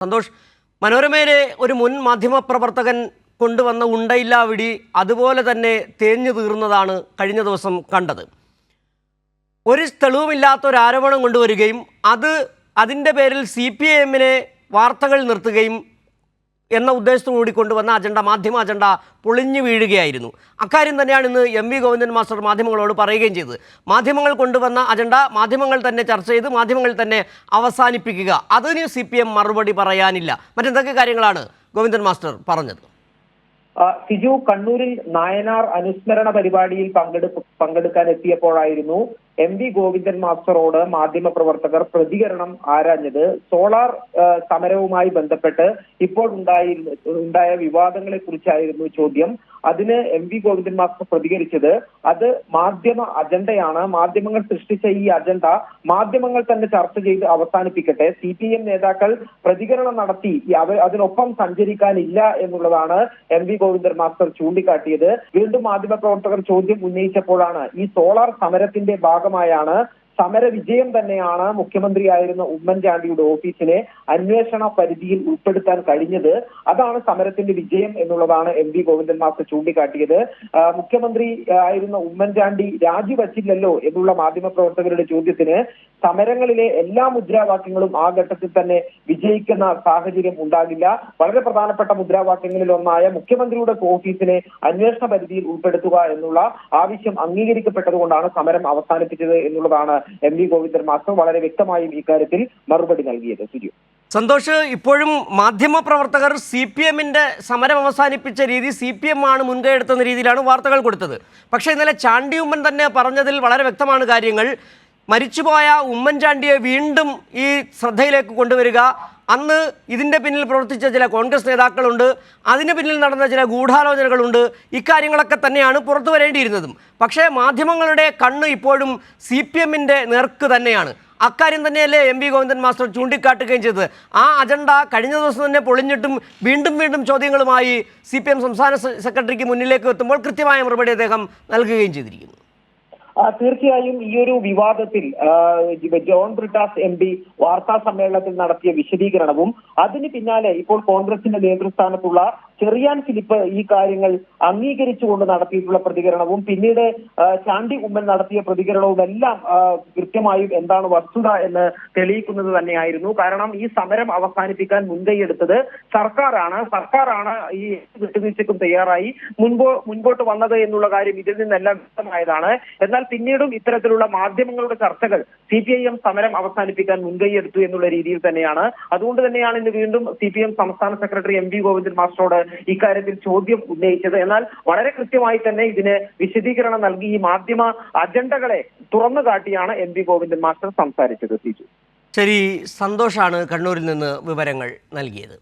സന്തോഷ് മനോരമയിലെ ഒരു മുൻ മാധ്യമ പ്രവർത്തകൻ കൊണ്ടുവന്ന ഉണ്ടയില്ലാവിടി അതുപോലെ തന്നെ തേഞ്ഞു തീർന്നതാണ് കഴിഞ്ഞ ദിവസം കണ്ടത്. ഒരു തെളിവുമില്ലാത്ത ഒരു ആരോപണം കൊണ്ടുവരികയും അത് അതിന്റെ പേരിൽ സി പി ഐ എമ്മിനെ വാർത്തകൾ നിർത്തുകയും എന്ന ഉദ്ദേശത്തോടുകൂടി കൊണ്ടുവന്ന അജണ്ട മാധ്യമ അജണ്ട പൊളിഞ്ഞു വീഴുകയായിരുന്നു. അക്കാര്യം തന്നെയാണ് ഇന്ന് എം വി ഗോവിന്ദൻ മാസ്റ്റർ മാധ്യമങ്ങളോട് പറയുകയും ചെയ്തത്. മാധ്യമങ്ങൾ കൊണ്ടുവന്ന അജണ്ട മാധ്യമങ്ങൾ തന്നെ ചർച്ച ചെയ്ത് മാധ്യമങ്ങൾ തന്നെ അവസാനിപ്പിക്കുക. അതിന് സി പി എം മറുപടി പറയാനില്ല. മറ്റെന്തൊക്കെ കാര്യങ്ങളാണ് ഗോവിന്ദൻ മാസ്റ്റർ പറഞ്ഞത്? സിജു കണ്ണൂരിൽ നായനാർ അനുസ്മരണ പരിപാടിയിൽ പങ്കെടുപ്പ് പങ്കെടുക്കാൻ എത്തിയപ്പോഴായിരുന്നു എം വി ഗോവിന്ദൻ മാസ്റ്ററോട് മാധ്യമ പ്രവർത്തകർ പ്രതികരണം ആരാഞ്ഞത്. സോളാർ സമരവുമായി ബന്ധപ്പെട്ട് ഇപ്പോൾ ഉണ്ടായി ഉണ്ടായ വിവാദങ്ങളെ കുറിച്ചായിരുന്നു ചോദ്യം. അതിന് എം വി ഗോവിന്ദൻ മാസ്റ്റർ പ്രതികരിച്ചത് അത് മാധ്യമ അജണ്ടയാണ്. മാധ്യമങ്ങൾ സൃഷ്ടിച്ച ഈ അജണ്ട മാധ്യമങ്ങൾ തന്നെ ചർച്ച ചെയ്ത് അവസാനിപ്പിക്കട്ടെ. സി പി എം നേതാക്കൾ പ്രതികരണം നടത്തി. അവർ അവ അതിനൊപ്പം സഞ്ചരിക്കാനില്ല എന്നുള്ളതാണ് എം വി ഗോവിന്ദൻ മാസ്റ്റർ ചൂണ്ടിക്കാട്ടിയത്. വീണ്ടും മാധ്യമ പ്രവർത്തകർ ചോദ്യം ഉന്നയിച്ചപ്പോഴാണ് ഈ സോളാർ സമരത്തിന്റെ ഭാഗമായാണ് സമര വിജയം തന്നെയാണ് മുഖ്യമന്ത്രിയായിരുന്ന ഉമ്മൻചാണ്ടിയുടെ ഓഫീസിനെ അന്വേഷണ പരിധിയിൽ ഉൾപ്പെടുത്താൻ കഴിഞ്ഞത്. അതാണ് സമരത്തിന്റെ വിജയം എന്നുള്ളതാണ് എം വി ഗോവിന്ദൻ മാസ്റ്റർ ചൂണ്ടിക്കാട്ടിയത് മുഖ്യമന്ത്രി ആയിരുന്ന ഉമ്മൻചാണ്ടി രാജിവച്ചില്ലല്ലോ എന്നുള്ള മാധ്യമപ്രവർത്തകരുടെ ചോദ്യത്തിന് സമരങ്ങളിലെ എല്ലാ മുദ്രാവാക്യങ്ങളും ആ ഘട്ടത്തിൽ തന്നെ വിജയിക്കുന്ന സാഹചര്യം ഉണ്ടാകില്ല. വളരെ പ്രധാനപ്പെട്ട മുദ്രാവാക്യങ്ങളിൽ ഒന്നായ മുഖ്യമന്ത്രിയുടെ ഓഫീസിനെ അന്വേഷണ പരിധിയിൽ ഉൾപ്പെടുത്തുക എന്നുള്ള ആവശ്യം അംഗീകരിക്കപ്പെട്ടതുകൊണ്ടാണ് സമരം അവസാനിപ്പിച്ചത് എന്നുള്ളതാണ് എം വി ഗോവിന്ദൻ മാസ്റ്റർ വളരെ വ്യക്തമായും ഇക്കാര്യത്തിൽ മറുപടി നൽകിയത് സുജു. സന്തോഷ് ഇപ്പോഴും മാധ്യമ പ്രവർത്തകർ സി പി എമ്മിന്റെ സമരം അവസാനിപ്പിച്ച രീതി സി പി എം ആണ് മുൻകൈ എടുത്തുന്ന രീതിയിലാണ് വാർത്തകൾ കൊടുത്തത്. പക്ഷേ ഇന്നലെ ചാണ്ടി ഉമ്മൻ തന്നെ പറഞ്ഞതിൽ വളരെ വ്യക്തമാണ് കാര്യങ്ങൾ. മരിച്ചുപോയ ഉമ്മൻചാണ്ടിയെ വീണ്ടും ഈ ശ്രദ്ധയിലേക്ക് കൊണ്ടുവരിക അന്ന് ഇതിന്റെ പിന്നിൽ പ്രവർത്തിച്ച ചില കോൺഗ്രസ് നേതാക്കളുണ്ട് അതിന് പിന്നിൽ നടന്ന ചില ഗൂഢാലോചനകളുണ്ട്. ഇക്കാര്യങ്ങളൊക്കെ തന്നെയാണ് പുറത്തു വരേണ്ടിയിരുന്നതും. പക്ഷേ മാധ്യമങ്ങളുടെ കണ്ണ് ഇപ്പോഴും സി പി എമ്മിന്റെ നേർക്ക് തന്നെയാണ്. അക്കാര്യം തന്നെയല്ലേ എം വി ഗോവിന്ദൻ മാസ്റ്റർ ചൂണ്ടിക്കാട്ടുകയും ചെയ്തത്. ആ അജണ്ട കഴിഞ്ഞ ദിവസം തന്നെ പൊളിഞ്ഞിട്ടും വീണ്ടും വീണ്ടും ചോദ്യങ്ങളുമായി സി സംസ്ഥാന സെക്രട്ടറിക്ക് മുന്നിലേക്ക് എത്തുമ്പോൾ കൃത്യമായ മറുപടി അദ്ദേഹം നൽകുകയും ചെയ്തിരിക്കുന്നു. തീർച്ചയായും ഈ ഒരു വിവാദത്തിൽ ജോൺ ബ്രിട്ടാസ് എം പി വാർത്താ സമ്മേളനത്തിൽ നടത്തിയ വിശദീകരണവും അതിന് പിന്നാലെ ഇപ്പോൾ കോൺഗ്രസിന്റെ നേതൃസ്ഥാനത്തുള്ള ചെറിയാൻ ഫിലിപ്പ് ഈ കാര്യങ്ങൾ അംഗീകരിച്ചുകൊണ്ട് നടത്തിയിട്ടുള്ള പ്രതികരണവും പിന്നീട് ചാണ്ടി ഉമ്മൻ നടത്തിയ പ്രതികരണവും എല്ലാം കൃത്യമായും എന്താണ് വസ്തുത എന്ന് തെളിയിക്കുന്നത് തന്നെയായിരുന്നു. കാരണം ഈ സമരം അവസാനിപ്പിക്കാൻ മുൻകൈയെടുത്തത് സർക്കാരാണ്. സർക്കാരാണ് ഈ വിട്ടുവീഴ്ചയ്ക്കും തയ്യാറായി. മുൻപോ മുൻപോട്ട് വന്നത് എന്നുള്ള കാര്യം ഇതിൽ നിന്നെല്ലാം വ്യക്തമായതാണ്. എന്നാൽ പിന്നീടും ഇത്തരത്തിലുള്ള മാധ്യമങ്ങളുടെ ചർച്ചകൾ സി പി ഐ എം സമരം അവസാനിപ്പിക്കാൻ മുൻകൈയെടുത്തു എന്നുള്ള രീതിയിൽ തന്നെയാണ്. അതുകൊണ്ട് തന്നെയാണ് ഇന്ന് വീണ്ടും സി പി എം സംസ്ഥാന സെക്രട്ടറി എം വി ഗോവിന്ദൻ മാസ്റ്ററോട് ഇക്കാര്യത്തിൽ ചോദ്യം ഉന്നയിച്ചത്. എന്നാൽ വളരെ കൃത്യമായി തന്നെ ഇതിന് വിശദീകരണം നൽകി ഈ മാധ്യമ അജണ്ടകളെ തുറന്നു കാട്ടിയാണ് എം വി ഗോവിന്ദൻ മാസ്റ്റർ സംസാരിച്ചത്. ശരി സന്തോഷാണ് കണ്ണൂരിൽ നിന്ന് വിവരങ്ങൾ നൽകിയത്.